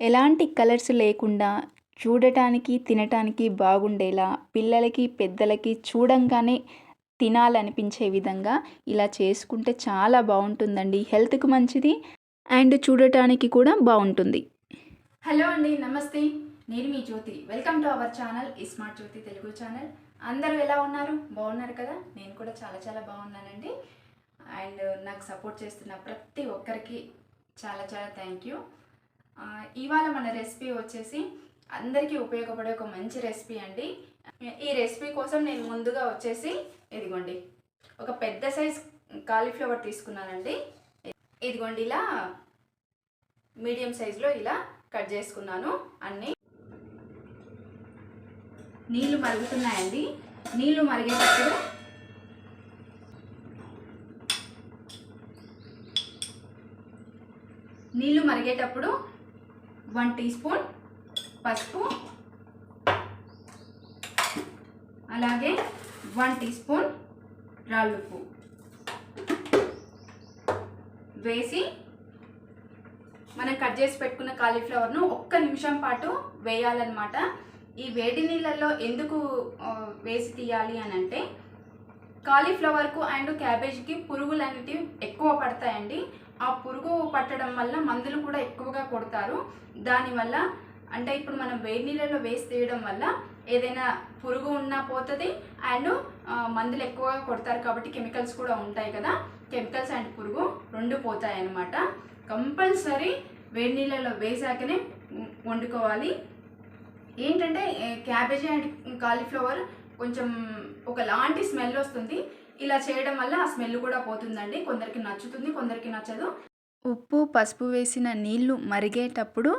ఎలాంటి కలర్స్ లేకుండా చూడటానికి తినటానికి బాగుండేలా పిల్లలకి పెద్దలకి చూడంగానే తినాలనిపించే విధంగా ఇలా చేసుకుంటే చాలా బాగుంటుందండి. హెల్త్కి మంచిది అండ్ చూడటానికి కూడా బాగుంటుంది. హలో అండి నమస్తే. నేను మీ Jyothi. Welcome to our channel smart Jyothi Telugu channel. అందరూ ఎలా ఉన్నారు? బాగున్నారు కదా? నేను కూడా చాలా చాలా బాగున్నానండి. అండ్ నాకు సపోర్ట్ చేస్తున్న ప్రతి ఒక్కరికి చాలా చాలా థ్యాంక్ యూ. ఇవాళ మన రెసిపీ వచ్చేసి అందరికీ ఉపయోగపడే ఒక మంచి రెసిపీ అండి. ఈ రెసిపీ కోసం నేను ముందుగా వచ్చేసి ఇదిగోండి ఒక పెద్ద సైజ్ కాలీఫ్లవర్ తీసుకున్నానండి. ఇదిగోండి ఇలా మీడియం సైజులో ఇలా కట్ చేసుకున్నాను. అన్నీ నీళ్ళు మరుగుతున్నాయండి. నీళ్ళు మరిగేటప్పుడు నీళ్ళు మరిగేటప్పుడు వన్ టీ స్పూన్ పసుపు. అలాగే వన్ టీ స్పూన్ రాళ్ళుప్పు వేసి మనం కట్ చేసి పెట్టుకున్న కాలీఫ్లవర్ను ఒక్క నిమిషం పాటు వేయాలన్నమాట. ఈ వేడి నీళ్ళల్లో ఎందుకు వేసి తీయాలి అని అంటే కాలీఫ్లవర్కు అండ్ క్యాబేజ్కి పురుగులు అనేటివి ఎక్కువ పడతాయండి. ఆ పురుగు పట్టడం వల్ల మందులు కూడా ఎక్కువగా కొడతారు. దానివల్ల అంటే ఇప్పుడు మనం వేడి నీళ్ళలో వేసి తీయడం వల్ల ఏదైనా పురుగు ఉన్నా పోతుంది. అండ్ మందులు ఎక్కువగా కొడతారు కాబట్టి కెమికల్స్ కూడా ఉంటాయి కదా. కెమికల్స్ అండ్ పురుగు రెండు పోతాయి అన్నమాట కంపల్సరీ వేడి నీళ్ళలో వేసాకనే వండుకోవాలి. ఏంటంటే క్యాబేజీ అండ్ కాలీఫ్లవర్ కొంచెం ఒకలాంటి స్మెల్ వస్తుంది. ఇలా చేయడం వల్ల ఆ స్మెల్ కూడా పోతుందండి. కొందరికి నచ్చుతుంది కొందరికి నచ్చదు. ఉప్పు పసుపు వేసిన నీళ్ళు మరిగేటప్పుడు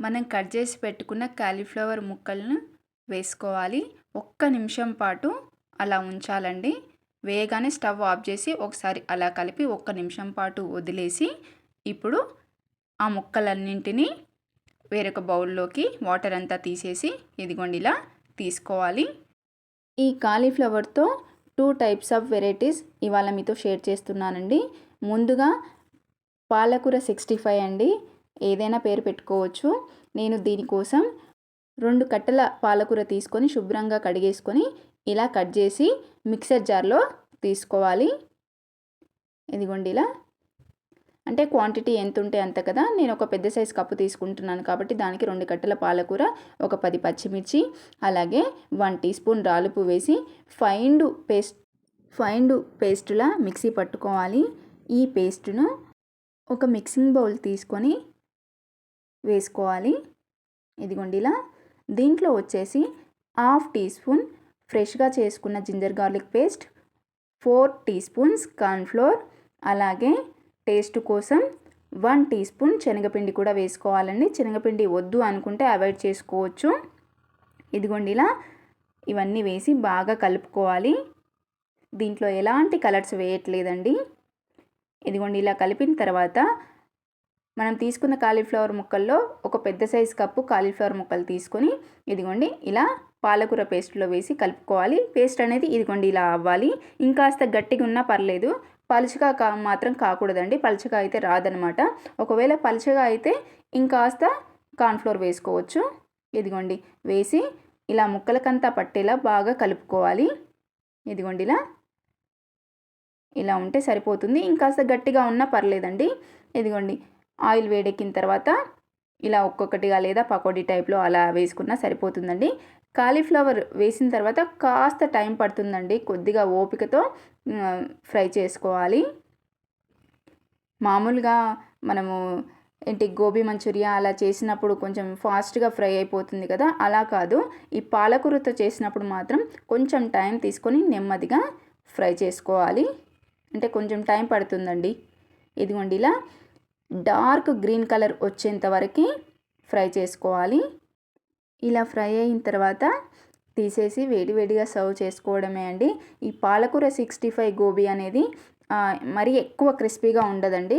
మనం కట్ చేసి పెట్టుకున్న కాలీఫ్లవర్ ముక్కలను వేసుకోవాలి. ఒక్క నిమిషం పాటు అలా ఉంచాలండి. వేయగానే స్టవ్ ఆఫ్ చేసి ఒకసారి అలా కలిపి ఒక్క నిమిషం పాటు వదిలేసి ఇప్పుడు ఆ ముక్కలన్నింటినీ వేరొక బౌల్లోకి వాటర్ అంతా తీసేసి ఇదిగోండి ఇలా తీసుకోవాలి. ఈ కాలీఫ్లవర్తో టూ టైప్స్ ఆఫ్ వెరైటీస్ ఇవాళ మీతో షేర్ చేస్తున్నానండి. ముందుగా పాలకూర సిక్స్టీ ఫైవ్ అండి. ఏదైనా పేరు పెట్టుకోవచ్చు. నేను దీనికోసం రెండు కట్టల పాలకూర తీసుకొని శుభ్రంగా కడిగేసుకొని ఇలా కట్ చేసి మిక్సర్ జార్లో తీసుకోవాలి. ఇదిగోండి ఇలా అంటే క్వాంటిటీ ఎంత ఉంటే అంత కదా నేను ఒక పెద్ద సైజ్ కప్పు తీసుకుంటున్నాను కాబట్టి దానికి రెండు కట్టల పాలకూర ఒక పది పచ్చిమిర్చి అలాగే వన్ టీ స్పూన్ రాలుపు వేసి ఫైండ్ పేస్ట్ ఫైండ్ పేస్టులా మిక్సీ పట్టుకోవాలి. ఈ పేస్టును ఒక మిక్సింగ్ బౌల్ తీసుకొని వేసుకోవాలి. ఇదిగోండి ఇలా. దీంట్లో వచ్చేసి హాఫ్ టీ స్పూన్ ఫ్రెష్గా చేసుకున్న ginger garlic paste four teaspoons cornflour అలాగే టేస్ట్ కోసం వన్ టీ స్పూన్ శనగపిండి కూడా వేసుకోవాలండి. శనగపిండి వద్దు అనుకుంటే అవాయిడ్ చేసుకోవచ్చు. ఇదిగోండి ఇలా ఇవన్నీ వేసి బాగా కలుపుకోవాలి. దీంట్లో ఎలాంటి కలర్స్ వేయట్లేదండి. ఇదిగోండి ఇలా కలిపిన తర్వాత మనం తీసుకున్న కాలీఫ్లవర్ ముక్కల్లో ఒక పెద్ద సైజ్ కప్పు కాలీఫ్లవర్ ముక్కలు తీసుకొని ఇదిగోండి ఇలా పాలకూర పేస్ట్లో వేసి కలుపుకోవాలి. పేస్ట్ అనేది ఇదిగోండి ఇలా అవ్వాలి. ఇంకాస్త గట్టిగా ఉన్నా పర్లేదు. పలుచగా కా మాత్రం కాకూడదండి. పలుచగా అయితే రాదనమాట ఒకవేళ పలుచగా అయితే ఇంకాస్త కార్న్ఫ్లోర్ వేసుకోవచ్చు. ఇదిగోండి. వేసి ఇలా ముక్కలకంతా పట్టేలా బాగా కలుపుకోవాలి. ఇదిగోండి ఇలా. ఇలా ఉంటే సరిపోతుంది. ఇంకాస్త గట్టిగా ఉన్నా పర్లేదండి. ఇదిగోండి. ఆయిల్ వేడెక్కిన తర్వాత ఇలా ఒక్కొక్కటిగా లేదా పకోడీ టైప్లో అలా వేసుకున్నా సరిపోతుందండి. కాలీఫ్లవర్ వేసిన తర్వాత కాస్త టైం పడుతుందండి. కొద్దిగా ఓపికతో ఫ్రై చేసుకోవాలి. మామూలుగా మనము ఏంటి గోబీ మంచూరియా అలా చేసినప్పుడు కొంచెం ఫాస్ట్గా ఫ్రై అయిపోతుంది కదా అలా కాదు. ఈ పాలకూరతో చేసినప్పుడు మాత్రం కొంచెం టైం తీసుకొని నెమ్మదిగా ఫ్రై చేసుకోవాలి. అంటే కొంచెం టైం పడుతుందండి. ఇదిగోండి ఇలా డార్క్ గ్రీన్ కలర్ వచ్చేంత వరకు ఫ్రై చేసుకోవాలి. ఇలా ఫ్రై అయిన తర్వాత తీసేసి వేడివేడిగా సర్వ్ చేసుకోవడమే అండి. ఈ పాలకూర సిక్స్టీ ఫైవ్ గోబీ అనేది మరీ ఎక్కువ క్రిస్పీగా ఉండదండి.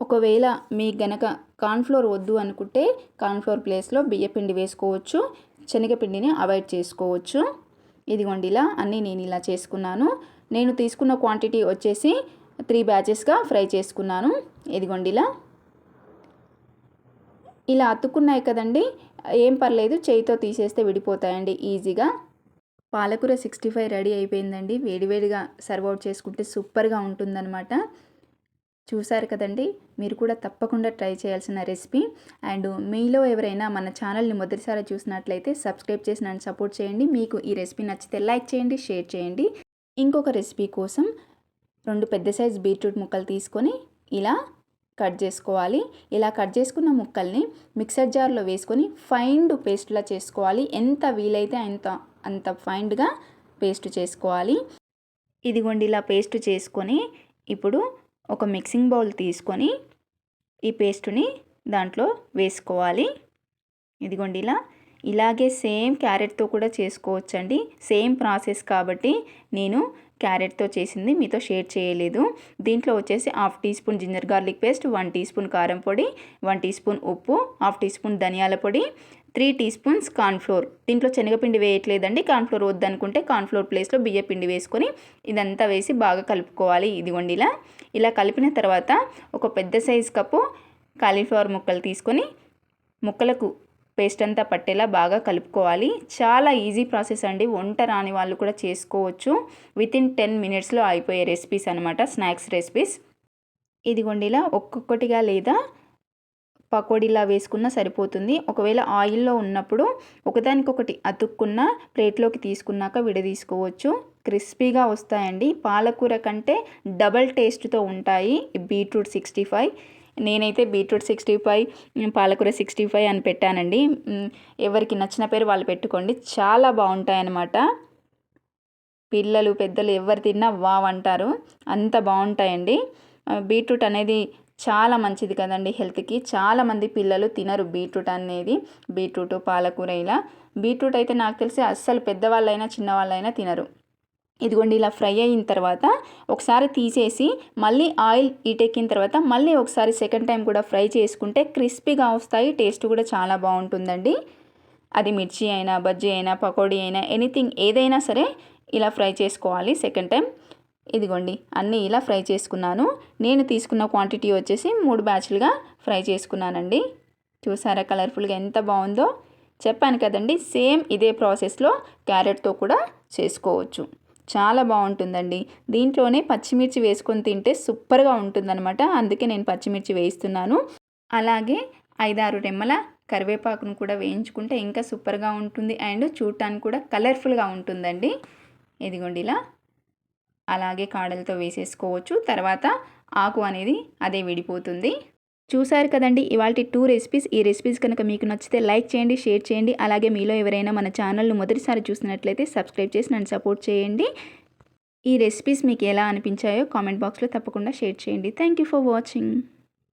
ఒకవేళ మీకు గనక కార్న్ఫ్లోర్ వద్దు అనుకుంటే కార్న్ఫ్లోర్ ప్లేస్లో బియ్యపిండి వేసుకోవచ్చు శనగపిండిని అవాయిడ్ చేసుకోవచ్చు. ఇదిగోండి ఇలా అన్నీ నేను ఇలా చేసుకున్నాను. నేను తీసుకున్న క్వాంటిటీ వచ్చేసి త్రీ బ్యాచెస్గా ఫ్రై చేసుకున్నాను. ఇదిగోండి ఇలా. ఇలా అతుక్కున్నాయి కదండి ఏం పర్లేదు చేయితో తీసేస్తే విడిపోతాయండి ఈజీగా. పాలకూర సిక్స్టీ ఫైవ్ రెడీ అయిపోయిందండి వేడివేడిగా సర్వ్ అవుట్ చేసుకుంటే సూపర్గా ఉంటుందన్నమాట. చూసారు కదండి మీరు కూడా తప్పకుండా ట్రై చేయాల్సిన రెసిపీ. అండ్ మీలో ఎవరైనా మన ఛానల్ని మొదటిసారి చూసినట్లయితే సబ్స్క్రైబ్ చేసి నన్ను సపోర్ట్ చేయండి మీకు ఈ రెసిపీ నచ్చితే లైక్ చేయండి షేర్ చేయండి. ఇంకొక రెసిపీ కోసం రెండు పెద్ద సైజ్ బీట్రూట్ ముక్కలు తీసుకొని ఇలా కట్ చేసుకోవాలి. ఇలా కట్ చేసుకున్న ముక్కల్ని మిక్సర్ జార్లో వేసుకొని ఫైండ్ పేస్ట్లా చేసుకోవాలి. ఎంత వీలైతే అంత అంత ఫైండ్గా పేస్ట్ చేసుకోవాలి. ఇదిగోండి ఇలా పేస్ట్ చేసుకొని ఇప్పుడు ఒక మిక్సింగ్ బౌల్ తీసుకొని ఈ పేస్టుని దాంట్లో వేసుకోవాలి. ఇదిగోండి ఇలా ఇలాగే సేమ్ క్యారెట్తో కూడా చేసుకోవచ్చండి. సేమ్ ప్రాసెస్ కాబట్టి నేను క్యారెట్తో చేసింది మీతో షేర్ చేయలేదు. దీంట్లో వచ్చేసి half teaspoon ginger garlic paste one teaspoon కారం పొడి వన్ టీ స్పూన్ ఉప్పు హాఫ్ టీ స్పూన్ ధనియాల పొడి త్రీ టీ స్పూన్స్ కార్న్ఫ్లోర్. దీంట్లో శనగపిండి వేయట్లేదండి కార్న్ఫ్లోర్ వద్దనుకుంటే కార్న్ఫ్లోర్ ప్లేస్లో బియ్య పిండి వేసుకొని ఇదంతా వేసి బాగా కలుపుకోవాలి. ఇదిగోండి ఇలా. ఇలా కలిపిన తర్వాత ఒక పెద్ద సైజ్ కప్పు కాలీఫ్లవర్ ముక్కలు తీసుకొని ముక్కలకు పేస్ట్ అంతా పట్టేలా బాగా కలుపుకోవాలి. చాలా ఈజీ ప్రాసెస్ అండి. వంట రాని వాళ్ళు కూడా చేసుకోవచ్చు. విత్ ఇన్ టెన్ మినిట్స్లో అయిపోయే రెసిపీస్ అనమాట స్నాక్స్ రెసిపీస్ ఇదిగోండి ఇలా ఒక్కొక్కటిగా లేదా పకోడీలా వేసుకున్నా సరిపోతుంది. ఒకవేళ ఆయిల్లో ఉన్నప్పుడు ఒకదానికొకటి అతుక్కున్న ప్లేట్లోకి తీసుకున్నాక విడదీసుకోవచ్చు. క్రిస్పీగా వస్తాయండి. పాలకూర కంటే డబల్ టేస్ట్తో ఉంటాయి. Beetroot sixty five. నేనైతే బీట్రూట్ సిక్స్టీ ఫైవ్ పాలకూర సిక్స్టీ ఫైవ్ అని పెట్టానండి. ఎవరికి నచ్చిన పేరు వాళ్ళు పెట్టుకోండి. చాలా బాగుంటాయి అన్నమాట పిల్లలు పెద్దలు ఎవరు తిన్నా వావ్ అంటారు. అంత బాగుంటాయండి. బీట్రూట్ అనేది చాలా మంచిది కదండి హెల్త్కి. చాలామంది పిల్లలు తినరు బీట్రూట్ అనేది. బీట్రూట్ పాలకూర ఇలా. బీట్రూట్ అయితే నాకు తెలిసి అస్సలు పెద్దవాళ్ళైనా చిన్నవాళ్ళైనా తినరు. ఇదిగోండి ఇలా ఫ్రై అయిన తర్వాత ఒకసారి తీసేసి మళ్ళీ ఆయిల్ ఈటెక్కిన తర్వాత మళ్ళీ ఒకసారి సెకండ్ టైం కూడా ఫ్రై చేసుకుంటే క్రిస్పీగా వస్తాయి టేస్ట్ కూడా చాలా బాగుంటుందండి. అది మిర్చి అయినా బజ్జీ అయినా పకోడీ అయినా ఎనీథింగ్ ఏదైనా సరే ఇలా ఫ్రై చేసుకోవాలి సెకండ్ టైం. ఇదిగోండి అన్నీ ఇలా ఫ్రై చేసుకున్నాను. నేను తీసుకున్న క్వాంటిటీ వచ్చేసి మూడు బ్యాచ్లుగా ఫ్రై చేసుకున్నానండి. చూసారా కలర్ఫుల్గా ఎంత బాగుందో? చెప్పాను కదండి సేమ్ ఇదే ప్రాసెస్లో క్యారెట్తో కూడా చేసుకోవచ్చు. చాలా బాగుంటుందండి. దీంట్లోనే పచ్చిమిర్చి వేసుకొని తింటే సూపర్గా ఉంటుందన్నమాట. అందుకే నేను పచ్చిమిర్చి వేయిస్తున్నాను. అలాగే ఐదారు రెమ్మల కరివేపాకును కూడా వేయించుకుంటే ఇంకా సూపర్గా ఉంటుంది. అండ్ చూడటానికి కూడా కలర్ఫుల్గా ఉంటుందండి. ఇదిగోండి ఇలా. అలాగే కాడలతో వేసేసుకోవచ్చు. తర్వాత ఆకు అనేది అదే విడిపోతుంది. చూసారు కదండి ఇవాళ టూ రెసిపీస్ ఈ రెసిపీస్ కనుక మీకు నచ్చితే లైక్ చేయండి షేర్ చేయండి. అలాగే మీలో ఎవరైనా మన ఛానల్ను మొదటిసారి చూసినట్లయితే సబ్స్క్రైబ్ చేసి నన్ను సపోర్ట్ చేయండి. ఈ రెసిపీస్ మీకు ఎలా అనిపించాయో కామెంట్ బాక్స్లో తప్పకుండా షేర్ చేయండి. Thank you for watching